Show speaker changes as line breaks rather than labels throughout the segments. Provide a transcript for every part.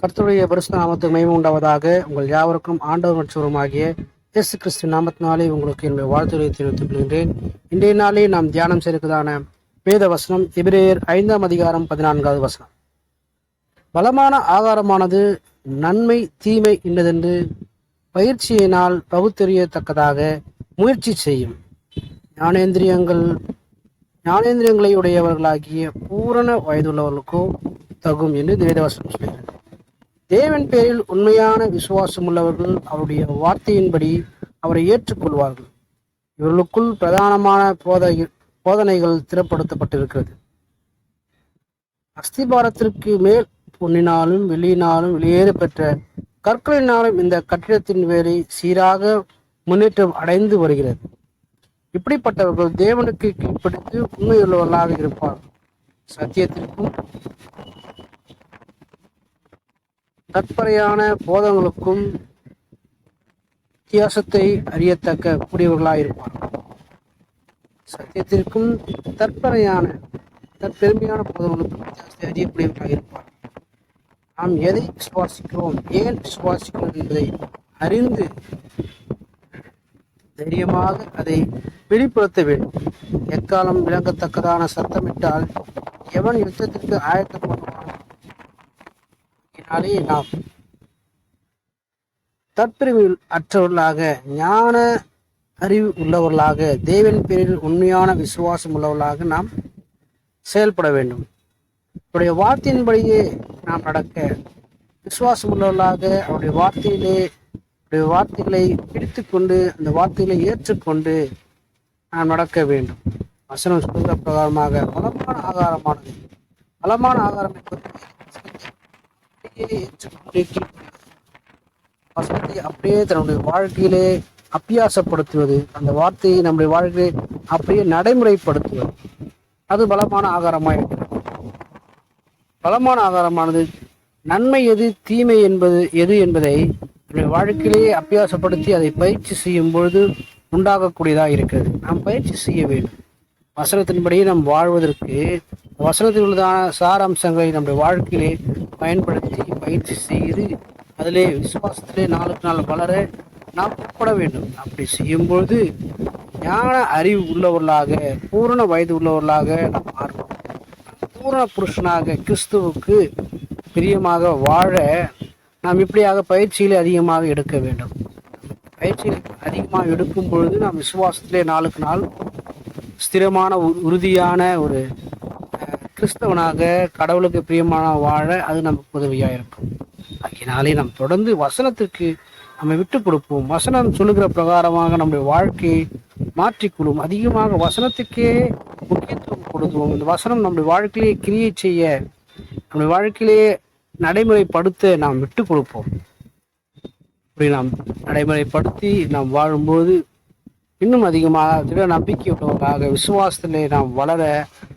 கர்த்தருடைய பரிசு நாமத்துக்கு மகிமை உண்டாவதாக. உங்கள் யாவருக்கும் ஆண்டவர் மற்றவருமாகிய இயேசு கிறிஸ்து நாமத்தினாலே உங்களுக்கு என்னுடைய வாழ்த்துரை தெரிவித்துக் கொள்கின்றேன். இன்றைய நாளே நாம் தியானம் செய்திருக்கிறதான வேத வசனம் எபிரேயர் ஐந்தாம் அதிகாரம் பதினான்காவது வசனம். பலமான ஆகாரமானது நன்மை தீமை இன்னதென்று பயிற்சியினால் பகுத்தறியத்தக்கதாக முயற்சி செய்யும். ஞானேந்திரியங்கள் ஞானேந்திரியங்களை உடையவர்களாகிய பூரண வயதுள்ளவர்களுக்கோ தகும் என்று இந்த வேதவசனம் சொல்கிறது தேவன் பேரில் உண்மையான விசுவாசம் உள்ளவர்கள் அவருடைய வார்த்தையின்படி அவரை ஏற்றுக்கொள்வார்கள். இவர்களுக்குள் பிரதானமான போதை போதனைகள் திறப்படுத்தப்பட்டிருக்கிறது. அஸ்திபாரத்திற்கு மேல் பொன்னினாலும் வெளியினாலும் வெளியேற பெற்ற கற்களினாலும் இந்த கட்டிடத்தின் வேலை சீராக முன்னேற்றம் அடைந்து வருகிறது. இப்படிப்பட்டவர்கள் தேவனுக்கு கீழ்ப்படுத்தி உண்மையுள்ளவர்களாக இருப்பார்கள். சத்தியத்திற்கும் கற்பறையான போதங்களுக்கும் வித்தியாசத்தை அறியத்தக்க கூடியவர்களாக இருப்பார்கள். சத்தியத்திற்கும் தற்பறையான தற்பெருமையான போதங்களுக்கும் வித்தியாசத்தை அறியக்கூடியவர்களாக இருப்பார் நாம் எதை விசுவாசிக்கிறோம் ஏன் விசுவாசிக்கிறோம் என்பதை அறிந்து தைரியமாக அதை வெளிப்படுத்த வேண்டும். எக்காலம் விளங்கத்தக்கதான சத்தமிட்டால் எவன் யுத்தத்திற்கு ஆயத்தப்படும் இதனாலே நாம் தற்பெருமையில் அற்றவர்களாக ஞான அறிவு உள்ளவர்களாக தேவன் பேரில் உண்மையான விசுவாசம் உள்ளவர்களாக நாம் செயல்பட வேண்டும். அவருடைய வார்த்தையின்படியே நாம் நடக்க விசுவாசம் உள்ளவர்களாக அவருடைய வார்த்தையிலே அவருடைய வார்த்தைகளை பிடித்து கொண்டு அந்த வார்த்தைகளை ஏற்றுக்கொண்டு நாம் நடக்க வேண்டும். வசனம் சொல்கிற பிரகாரமாக பலமான ஆகாரமானது. பலமான ஆகாரம் என்பது அப்படியே வசனத்தை அப்படியே தன்னுடைய வாழ்க்கையிலே அப்பியாசப்படுத்துவது அந்த வார்த்தையை நம்முடைய வாழ்க்கையை அப்படியே நடைமுறைப்படுத்துவது அது பலமான ஆகாரமாக இருக்கிறது. பலமான ஆகாரமானது நன்மை எது தீமை என்பது எது என்பதை நம்முடைய வாழ்க்கையிலேயே அபியாசப்படுத்தி அதை பயிற்சி செய்யும் பொழுது உண்டாகக்கூடியதாக இருக்கிறது. நாம் பயிற்சி செய்ய வேண்டும். வசனத்தின்படி நாம் வாழ்வதற்கு வசனத்தில் உள்ளதான சாராம்சங்களை நம்முடைய வாழ்க்கையிலே பயன்படுத்தி பயிற்சி செய்து அதிலே விசுவாசத்திலே நாளுக்கு நாள் வளர நாம் உட்பட வேண்டும். அப்படி செய்யும்பொழுது ஞான அறிவு உள்ளவர்களாக பூரண வயது உள்ளவர்களாக நாம் மாறுவோம். பூரண புருஷனாக கிறிஸ்துவுக்கு பிரியமாக வாழ நாம் இப்படியாக பயிற்சியிலே அதிகமாக எடுக்க வேண்டும். பயிற்சியில் அதிகமாக எடுக்கும் பொழுது நாம் விசுவாசத்திலே நாளுக்கு நாள் ஸ்திரமான உ- உறுதியான ஒரு கிறிஸ்தவனாக கடவுளுக்கு பிரியமான வாழ அது நமக்கு உதவியாக இருக்கும். அதனாலே நாம் தொடர்ந்து வசனத்திற்கு நம்ம விட்டு கொடுப்போம். வசனம் சொல்லுகிற பிரகாரமாக நம்முடைய வாழ்க்கையை மாற்றிக்கொள்வோம் அதிகமாக வசனத்துக்கே முக்கியத்துவம் கொடுத்துவோம் இந்த வசனம் நம்முடைய வாழ்க்கையிலே கிரியை செய்ய நம்முடைய வாழ்க்கையிலே நடைமுறைப்படுத்த நாம் விட்டு கொடுப்போம். இப்படி நாம் நடைமுறைப்படுத்தி நாம் வாழும்போது இன்னும் அதிகமாக திட நம்பிக்கை விசுவாசத்திலே நாம் வளர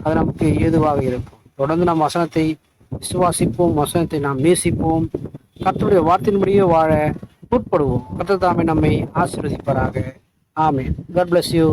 அது நமக்கு ஏதுவாக இருக்கும். தொடர்ந்து நாம் வசனத்தை விசுவாசிப்போம் வசனத்தை நாம் நேசிப்போம். கத்தருடைய வார்த்தையின்படியே வாழ உட்படுவோம் கர்த்தர் தாமே நம்மை ஆசீர்வதிப்பாராக. ஆமே God பிளஸ் யூ